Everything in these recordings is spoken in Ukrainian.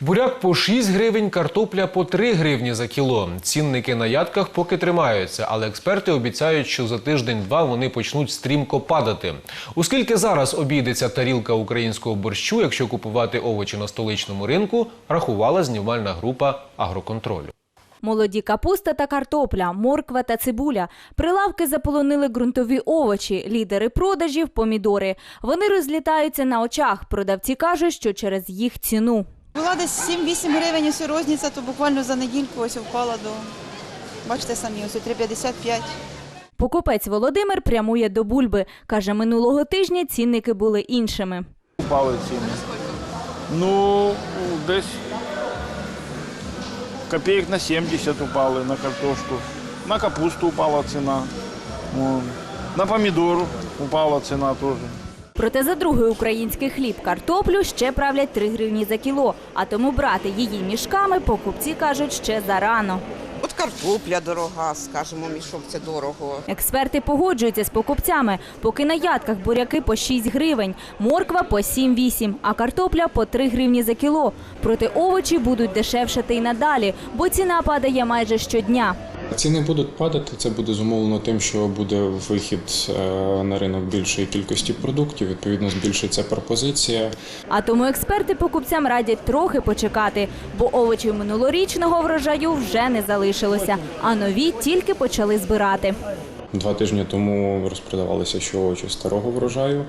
Буряк по 6 гривень, картопля по 3 гривні за кіло. Цінники на ядках поки тримаються, але експерти обіцяють, що за тиждень-два вони почнуть стрімко падати. Оскільки зараз обійдеться тарілка українського борщу, якщо купувати овочі на столичному ринку, рахувала знімальна група агроконтролю. Молоді капуста та картопля, морква та цибуля. Прилавки заполонили ґрунтові овочі, лідери продажів помідори. Вони розлітаються на очах. Продавці кажуть, що через їх ціну. Була десь 7-8 гривень ось розниця, то буквально за недільку ось впала до, бачите самі, ось 3,55. Покупець Володимир прямує до бульби. Каже, минулого тижня цінники були іншими. Упали ціни. Ну, десь копійок на 70 упали на картошку. На капусту упала ціна. На помідор упала ціна теж. Проте за другий український хліб картоплю ще правлять 3 гривні за кіло. А тому брати її мішками покупці кажуть ще зарано. От картопля дорога, скажімо, мішок це дорого. Експерти погоджуються з покупцями. Поки на ядках буряки по 6 гривень, морква по 7-8, а картопля по 3 гривні за кіло. Проте овочі будуть дешевшати й надалі, бо ціна падає майже щодня. Ціни будуть падати. Це буде зумовлено тим, що буде вихід е, на ринок більшої кількості продуктів. Відповідно, збільшиться пропозиція. А тому експерти покупцям радять трохи почекати, бо овочів минулорічного врожаю вже не залишилося, а нові тільки почали збирати. Два тижні тому розпродавалися ще овочі старого врожаю.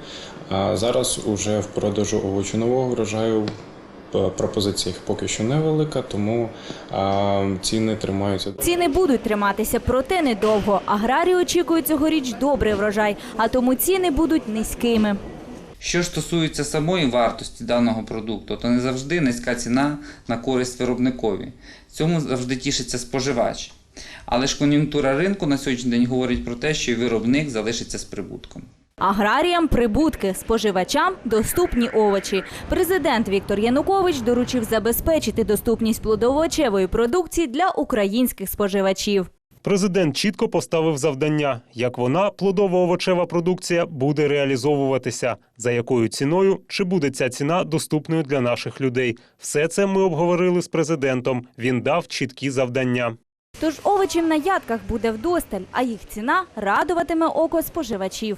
А зараз уже в продажу овочі нового врожаю. Е, Пропозиція їх поки що невелика, тому а, ціни тримаються. Ціни будуть триматися, проте недовго. Аграрії очікують цьогоріч добрий врожай, а тому ціни будуть низькими. Що ж стосується самої вартості даного продукту, то не завжди низька ціна на користь виробникові. Цьому завжди тішиться споживач. Але ж кон'юнктура ринку на сьогоднішній день говорить про те, що і виробник залишиться з прибутком. Аграріям прибутки, споживачам доступні овочі. Президент Віктор Янукович доручив забезпечити доступність плодово-овочевої продукції для українських споживачів. Президент чітко поставив завдання, як вона, плодово-овочева продукція, буде реалізовуватися, за якою ціною, чи буде ця ціна доступною для наших людей. Все це ми обговорили з президентом. Він дав чіткі завдання. Тож овочів на ядках буде вдосталь, а їх ціна радуватиме око споживачів.